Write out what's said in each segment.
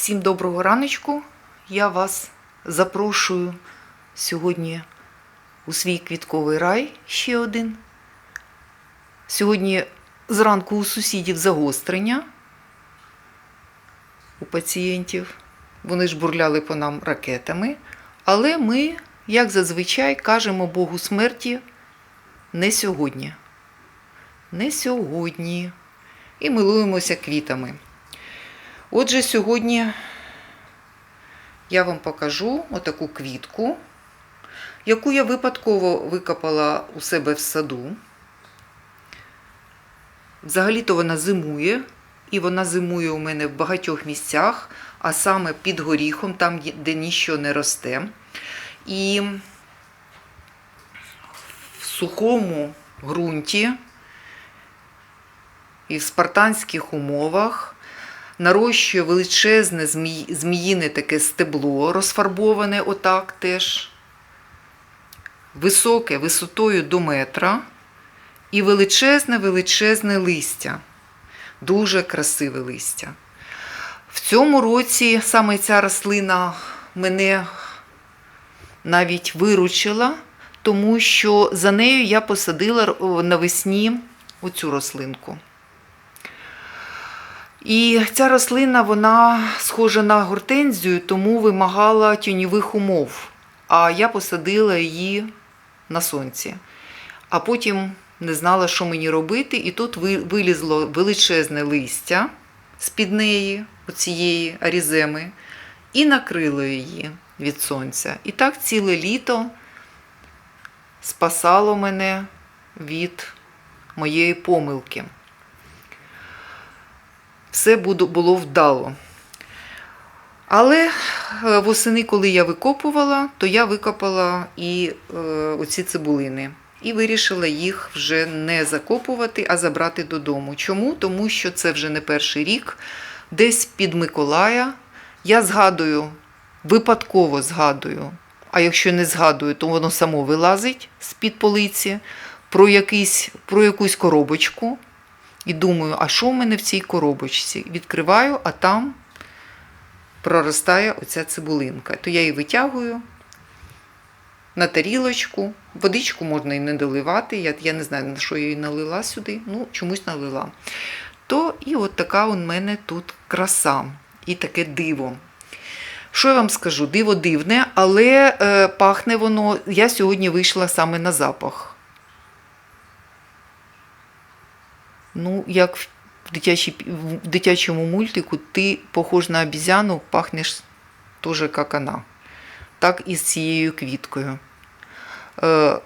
Всім доброго раночку. Я вас запрошую сьогодні у свій квітковий рай ще один. Сьогодні зранку у сусідів загострення у пацієнтів. Вони ж бурляли по нам ракетами. Але ми, як зазвичай, кажемо Богу смерті не сьогодні. Не сьогодні. І милуємося квітами. Отже, сьогодні я вам покажу отаку квітку, яку я випадково викопала у себе в саду. Взагалі-то вона зимує, і вона зимує у мене в багатьох місцях, а саме під горіхом, там, де ніщо не росте. І в сухому ґрунті і в спартанських умовах нарощує величезне зміїне таке стебло, розфарбоване отак теж, високе, висотою до метра, і величезне, величезне листя. Дуже красиве листя. В цьому році саме ця рослина мене навіть виручила, тому що за нею я посадила навесні оцю рослинку. І ця рослина вона схожа на гортензію, тому вимагала тіньових умов. А я посадила її на сонці. А потім не знала, що мені робити, і тут вилізло величезне листя з-під неї, оцієї аріземи, і накрило її від сонця. І так ціле літо спасало мене від моєї помилки все було вдало. Але е, восени, коли я викопувала, то я викопала і е, оці цибулини. І вирішила їх вже не закопувати, а забрати додому. Чому? Тому що це вже не перший рік. Десь під Миколая я згадую, випадково згадую, а якщо не згадую, то воно само вилазить з-під полиці про, якийсь, про якусь коробочку. І думаю, а що в мене в цій коробочці? Відкриваю, а там проростає оця цибулинка. То я її витягую на тарілочку. Водичку можна і не доливати. Я, я не знаю, на що я її налила сюди. Ну, чомусь налила. То і от така у мене тут краса і таке диво. Що я вам скажу? Диво дивне, але е, пахне воно. Я сьогодні вийшла саме на запах. Ну, як в, дитячій, в дитячому мультику, ти похож на обізяну, пахнеш теж як вона. Так і з цією квіткою. Е,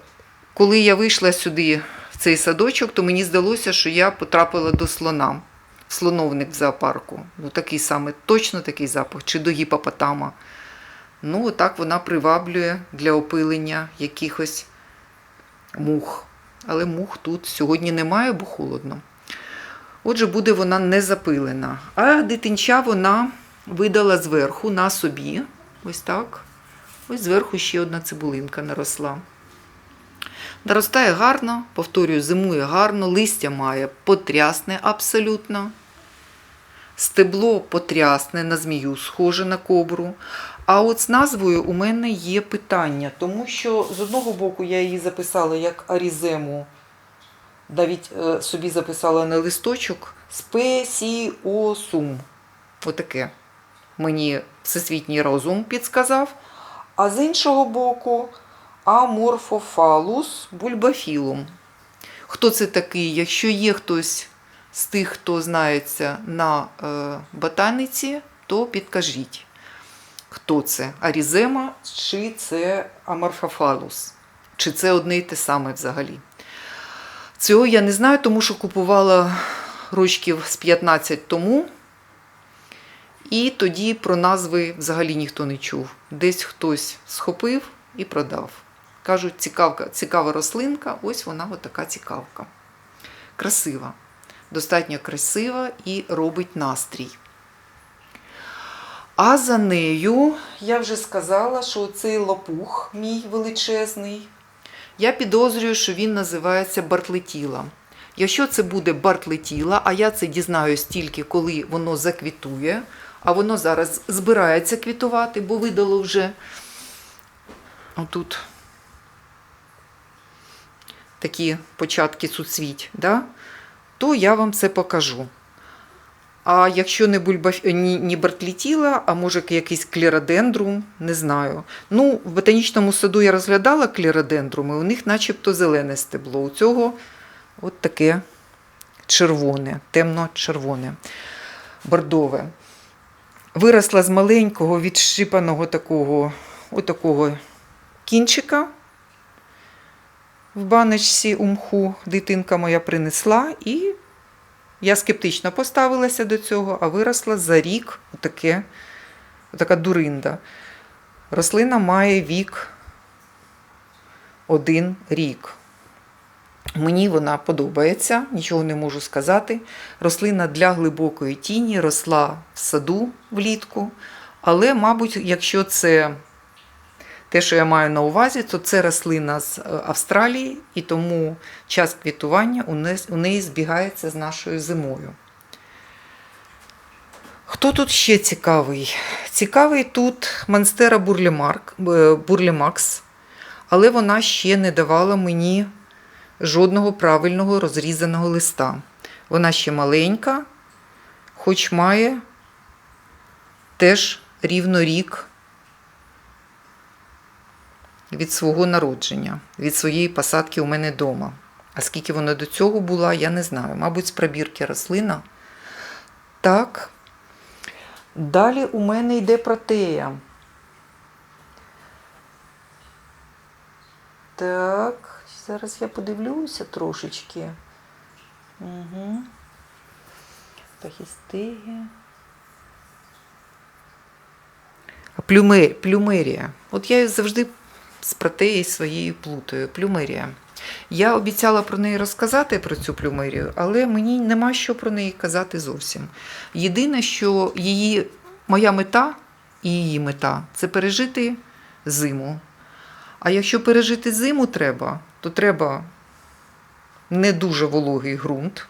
коли я вийшла сюди, в цей садочок, то мені здалося, що я потрапила до слона, слоновник в зоопарку. Ну, такий саме, точно такий запах, чи до гіпопотама. Ну, так вона приваблює для опилення якихось мух. Але мух тут сьогодні немає, бо холодно. Отже, буде вона не запилена. А дитинча вона видала зверху на собі. Ось так. Ось зверху ще одна цибулинка наросла. Наростає гарно, повторюю, зимує гарно, листя має потрясне абсолютно. Стебло потрясне на змію, схоже на кобру. А от з назвою у мене є питання, тому що з одного боку я її записала як арізему навіть е, собі записала на листочок спесіосум. Отаке. Мені всесвітній розум підсказав. А з іншого боку, аморфофалус бульбафілум. Хто це такий? Якщо є хтось з тих, хто знається на е, ботаниці, то підкажіть, хто це? Арізема чи це аморфофалус? Чи це одне й те саме взагалі? Цього я не знаю, тому що купувала рочків з 15 тому. І тоді про назви взагалі ніхто не чув. Десь хтось схопив і продав. Кажуть, цікавка, цікава рослинка, ось вона отака цікавка. Красива. Достатньо красива і робить настрій. А за нею я вже сказала, що цей лопух мій величезний. Я підозрюю, що він називається бартлетіла. Якщо це буде бартлетіла, а я це дізнаюсь тільки коли воно заквітує, а воно зараз збирається квітувати, бо видало вже отут такі початки суцвіть, да? то я вам це покажу. А якщо не бульба, ні, ні бартлетіла, а може якийсь клеродендрум, не знаю. Ну, в ботанічному саду я розглядала клеродендруми, у них начебто зелене стебло. У цього от таке червоне, темно-червоне, бордове. Виросла з маленького відшипаного такого, отакого кінчика в баночці у мху. Дитинка моя принесла і я скептично поставилася до цього, а виросла за рік отаке, така дуринда. Рослина має вік один рік. Мені вона подобається, нічого не можу сказати. Рослина для глибокої тіні росла в саду влітку. Але, мабуть, якщо це те, що я маю на увазі, то це рослина з е, Австралії, і тому час квітування у неї збігається з нашою зимою. Хто тут ще цікавий? Цікавий тут Монстера Бурлімарк, е, Бурлімакс, але вона ще не давала мені жодного правильного розрізаного листа. Вона ще маленька, хоч має теж рівно рік від свого народження, від своєї посадки у мене вдома. А скільки вона до цього була, я не знаю. Мабуть, з пробірки рослина. Так. Далі у мене йде протея. Так, зараз я подивлюся трошечки. Угу. Пахістигія. Плюме, плюмерія. От я завжди з протеї своєю плутаю. Плюмерія. Я обіцяла про неї розказати про цю плюмерію, але мені нема що про неї казати зовсім. Єдине, що її, моя мета і її мета це пережити зиму. А якщо пережити зиму треба, то треба не дуже вологий ґрунт,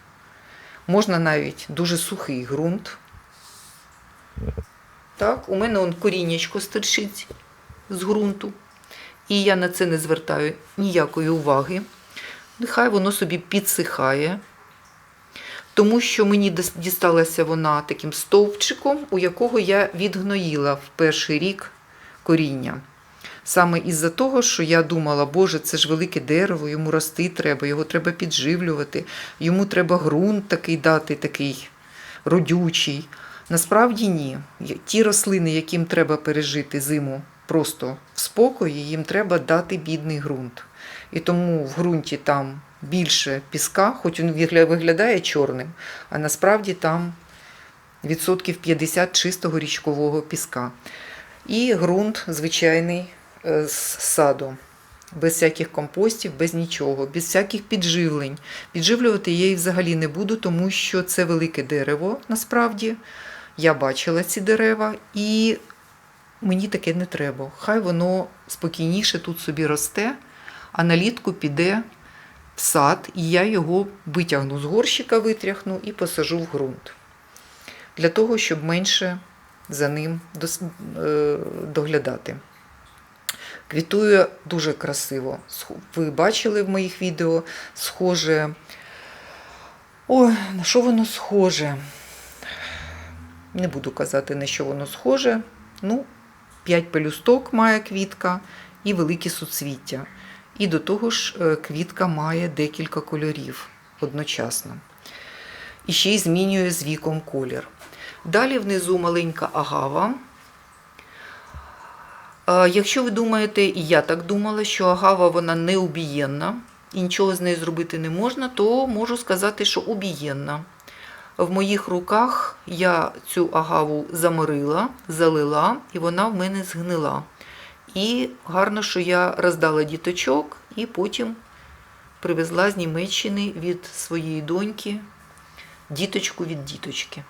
можна навіть дуже сухий ґрунт. Так, у мене он коріннячко стирчить з ґрунту. І я на це не звертаю ніякої уваги. Нехай воно собі підсихає, тому що мені дісталася вона таким стовпчиком, у якого я відгноїла в перший рік коріння. Саме із-за того, що я думала, Боже, це ж велике дерево, йому рости треба, його треба підживлювати, йому треба ґрунт такий дати, такий родючий. Насправді ні. Ті рослини, яким треба пережити зиму просто в спокої, їм треба дати бідний ґрунт. І тому в ґрунті там більше піска, хоч він виглядає чорним, а насправді там відсотків 50 чистого річкового піска. І ґрунт звичайний е, з саду. Без всяких компостів, без нічого, без всяких підживлень. Підживлювати я її взагалі не буду, тому що це велике дерево насправді. Я бачила ці дерева, і мені таке не треба. Хай воно спокійніше тут собі росте, а налітку піде в сад, і я його витягну з горщика, витряхну і посажу в ґрунт. Для того, щоб менше за ним е, доглядати. Квітує дуже красиво. Ви бачили в моїх відео схоже. Ой, на що воно схоже? Не буду казати, на що воно схоже. Ну, 5 пелюсток має квітка і великі суцвіття. І до того ж, е, квітка має декілька кольорів одночасно. І ще й змінює з віком колір. Далі внизу маленька агава. Якщо ви думаєте, і я так думала, що агава вона не убієнна і нічого з нею зробити не можна, то можу сказати, що убієнна. В моїх руках я цю агаву заморила, залила, і вона в мене згнила. І гарно, що я роздала діточок і потім привезла з Німеччини від своєї доньки діточку від діточки.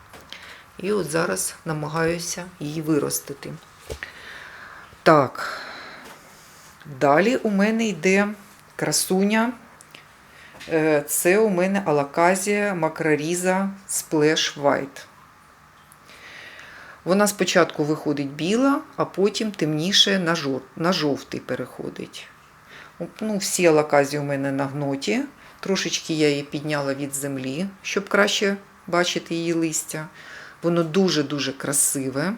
І от зараз намагаюся її виростити. Так, далі у мене йде красуня Це у мене алаказія макроріза Splash White. Вона спочатку виходить біла, а потім темніше на, жов... на жовтий переходить. Ну, всі алаказії у мене на гноті. Трошечки я її підняла від землі, щоб краще бачити її листя. Воно дуже-дуже красиве.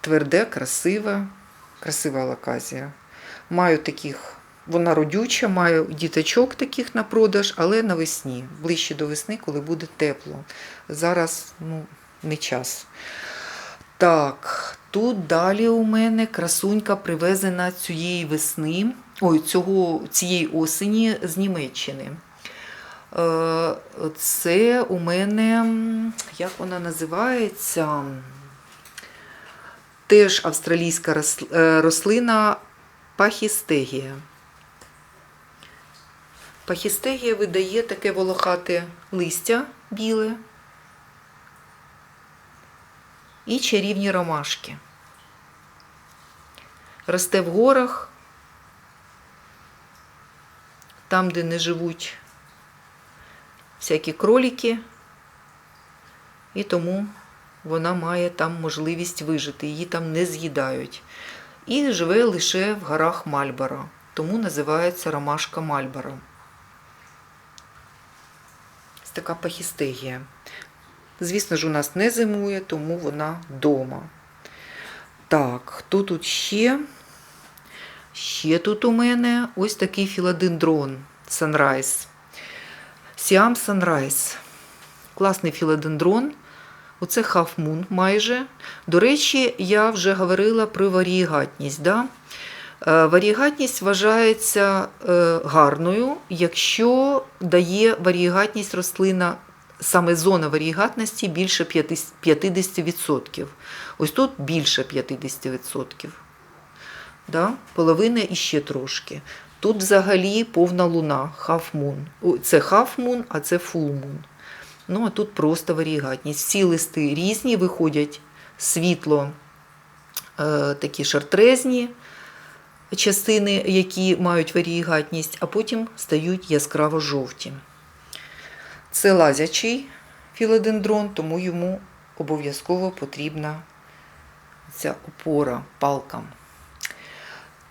Тверде, красиве, красива алаказія. Маю таких, вона родюча, маю діточок таких на продаж, але навесні, ближче до весни, коли буде тепло. Зараз ну, не час. Так, тут далі у мене красунька привезена цієї весни, ой, цього, цієї осені з Німеччини. Е, Це у мене, як вона називається? Теж австралійська е, рослина пахістегія. Пахістегія видає таке волохате листя біле і чарівні ромашки. Росте в горах, там, де не живуть всякі кролики, і тому вона має там можливість вижити, її там не з'їдають. І живе лише в горах Мальборо, тому називається ромашка Мальборо. Така пахістегія. Звісно ж, у нас не зимує, тому вона вдома. Так, хто тут ще? Ще тут у мене ось такий філодендрон Sunrise. Сіам Sunrise. Класний філодендрон. Оце Moon майже. До речі, я вже говорила про варієгатність. Да? Е, Варієгатність вважається е, гарною, якщо дає варієгатність рослина, саме зона варієгатності більше 50 50%. Ось тут більше 50%. Да? Половина і ще трошки. Тут взагалі повна луна. О, Це moon, а це moon. Ну, а тут просто варієгатність. Всі листи різні, виходять світло, е, такі шартрезні частини, які мають варієгатність, а потім стають яскраво жовті. Це лазячий філодендрон, тому йому обов'язково потрібна ця опора палка.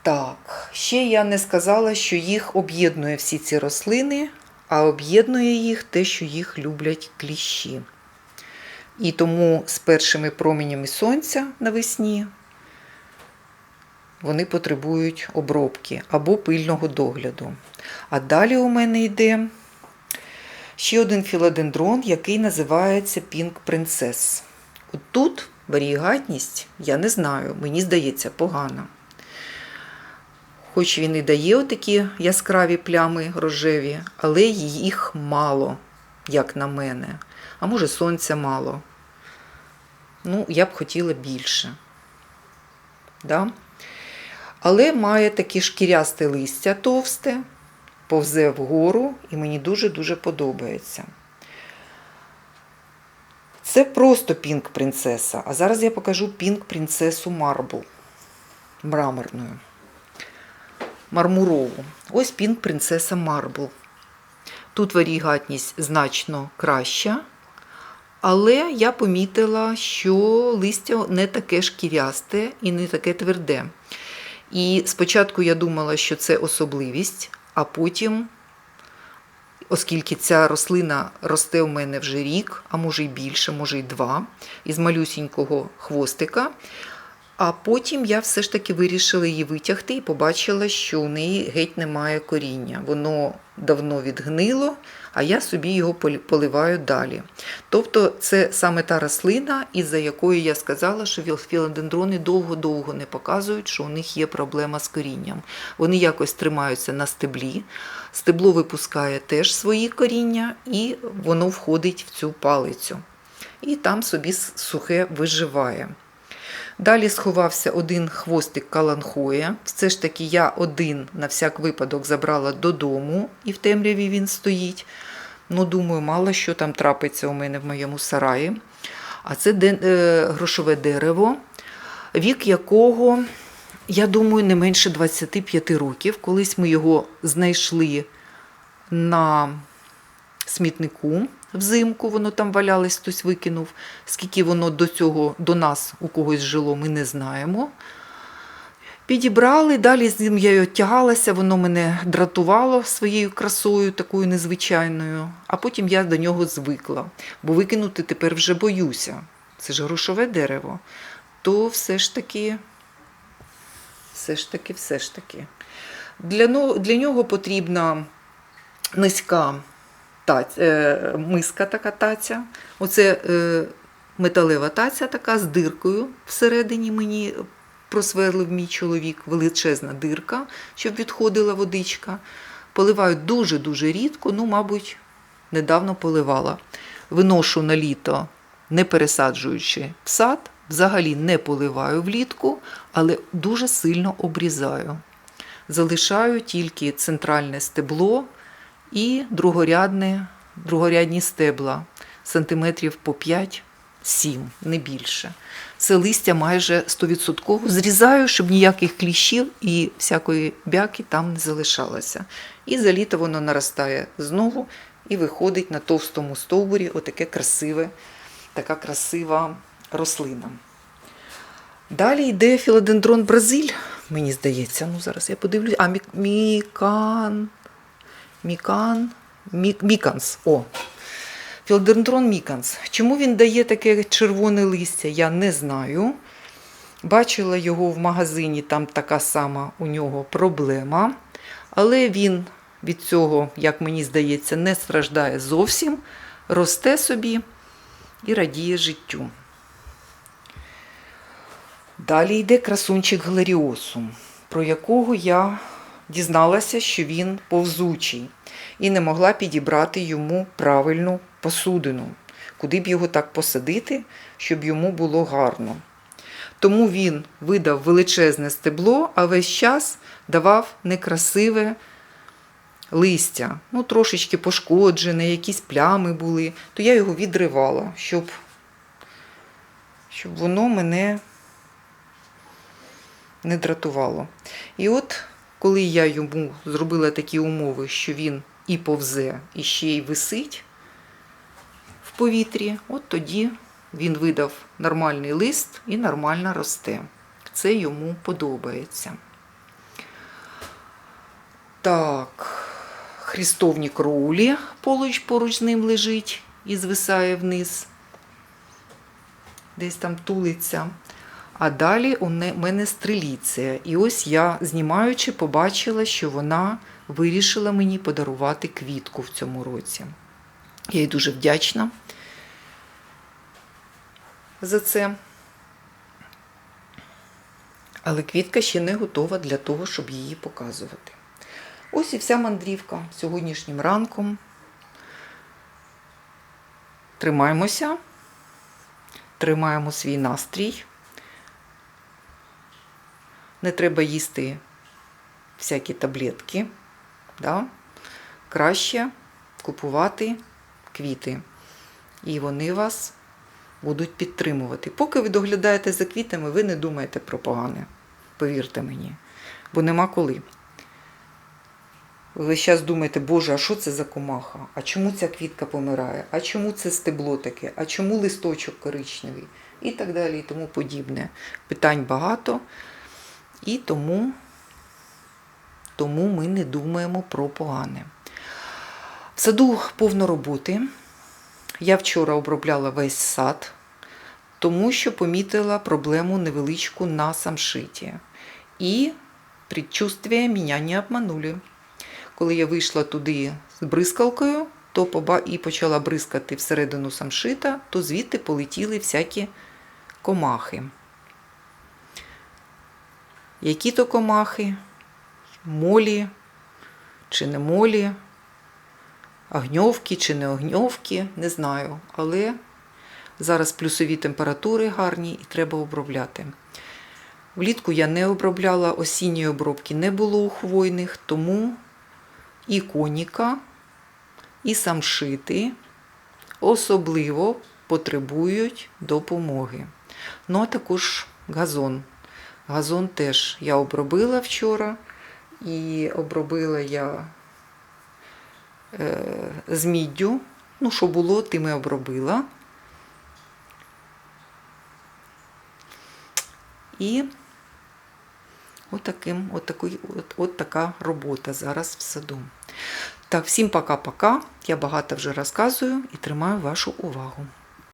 Так, ще я не сказала, що їх об'єднує всі ці рослини, а об'єднує їх те, що їх люблять кліщі. І тому з першими променями сонця навесні вони потребують обробки або пильного догляду. А далі у мене йде ще один філодендрон, який називається Pink Princess. От тут варієгатність, я не знаю, мені здається, погана. Хоч він і дає такі яскраві плями рожеві, але їх мало, як на мене. А може, сонця мало. Ну, я б хотіла більше. Да? Але має таке шкірясте листя товсте, повзе вгору, і мені дуже-дуже подобається. Це просто пінк принцеса. А зараз я покажу пінк принцесу Марбл мраморною мармурову. Ось пінк принцеса Марбл. Тут варігатність значно краща, але я помітила, що листя не таке шкірясте і не таке тверде. І спочатку я думала, що це особливість, а потім, оскільки ця рослина росте у мене вже рік, а може й більше, може й два, із малюсінького хвостика. А потім я все ж таки вирішила її витягти і побачила, що у неї геть немає коріння. Воно давно відгнило, а я собі його поливаю далі. Тобто це саме та рослина, із-за якої я сказала, що філодендрони довго-довго не показують, що у них є проблема з корінням. Вони якось тримаються на стеблі. Стебло випускає теж свої коріння, і воно входить в цю палицю. І там собі сухе виживає. Далі сховався один хвостик каланхоя. Все ж таки я один на всяк випадок забрала додому, і в темряві він стоїть. Ну, думаю, мало що там трапиться у мене в моєму сараї. А це е, грошове дерево, вік якого я думаю, не менше 25 років. Колись ми його знайшли на смітнику взимку, воно там валялось, хтось викинув. Скільки воно до цього до нас у когось жило, ми не знаємо. Підібрали, далі з ним я тягалася, воно мене дратувало своєю красою, такою незвичайною, а потім я до нього звикла, бо викинути тепер вже боюся. Це ж грошове дерево. То все ж таки, все ж таки, все ж таки. Для, для нього потрібна низька таць, е, миска така таця. Оце е, металева таця така з диркою всередині мені просверлив мій чоловік, величезна дирка, щоб відходила водичка. Поливаю дуже-дуже рідко, ну, мабуть, недавно поливала. Виношу на літо, не пересаджуючи в сад, взагалі не поливаю влітку, але дуже сильно обрізаю. Залишаю тільки центральне стебло і другорядне, другорядні стебла сантиметрів по 5-7, не більше. Це листя майже 100% зрізаю, щоб ніяких кліщів і всякої бяки там не залишалося. І за літо воно наростає знову і виходить на товстому стовбурі отаке красиве, така красива рослина. Далі йде філодендрон Бразиль, мені здається. Ну, зараз я подивлюсь. А, мікан. Мікан. Мі, міканс. О. Філодендрон міканс. Чому він дає таке червоне листя, я не знаю. Бачила його в магазині, там така сама у нього проблема. Але він від цього, як мені здається, не страждає зовсім, росте собі і радіє життю. Далі йде красунчик Гларіосум, про якого я дізналася, що він повзучий, і не могла підібрати йому правильну посудину, куди б його так посадити, щоб йому було гарно. Тому він видав величезне стебло, а весь час давав некрасиве листя, ну трошечки пошкоджене, якісь плями були, то я його відривала, щоб, щоб воно мене не дратувало. І от коли я йому зробила такі умови, що він і повзе, і ще й висить в повітрі, от тоді він видав нормальний лист і нормально росте. Це йому подобається. Так, хрестовні кроулі поруч, поруч з ним лежить і звисає вниз. Десь там тулиться. А далі у мене стреліція. І ось я, знімаючи, побачила, що вона вирішила мені подарувати квітку в цьому році. Я їй дуже вдячна за це. Але квітка ще не готова для того, щоб її показувати. Ось і вся мандрівка сьогоднішнім ранком. Тримаємося, тримаємо свій настрій. Не треба їсти всякі таблетки. Да? Краще купувати квіти. І вони вас будуть підтримувати. Поки ви доглядаєте за квітами, ви не думаєте про погане. Повірте мені. Бо нема коли. Ви зараз думаєте, Боже, а що це за комаха? А чому ця квітка помирає? А чому це стебло таке? А чому листочок коричневий? І так далі, і тому подібне. Питань багато. І тому, тому ми не думаємо про погане. В саду повно роботи. Я вчора обробляла весь сад, тому що помітила проблему невеличку на самшиті. І предчувствия мене не обманули. Коли я вийшла туди з бризкалкою то поба- і почала бризкати всередину самшита, то звідти полетіли всякі комахи. Які то комахи? Молі чи не молі, огньовки чи не огньовки, не знаю. Але зараз плюсові температури гарні і треба обробляти. Влітку я не обробляла, осінньої обробки не було у хвойних, тому і коніка, і самшити особливо потребують допомоги. Ну а також газон. Газон теж я обробила вчора. І обробила я е, з міддю. Ну, що було, тим і обробила. І отаким, отакий, от, от така робота зараз в саду. Так, всім пока-пока. Я багато вже розказую і тримаю вашу увагу.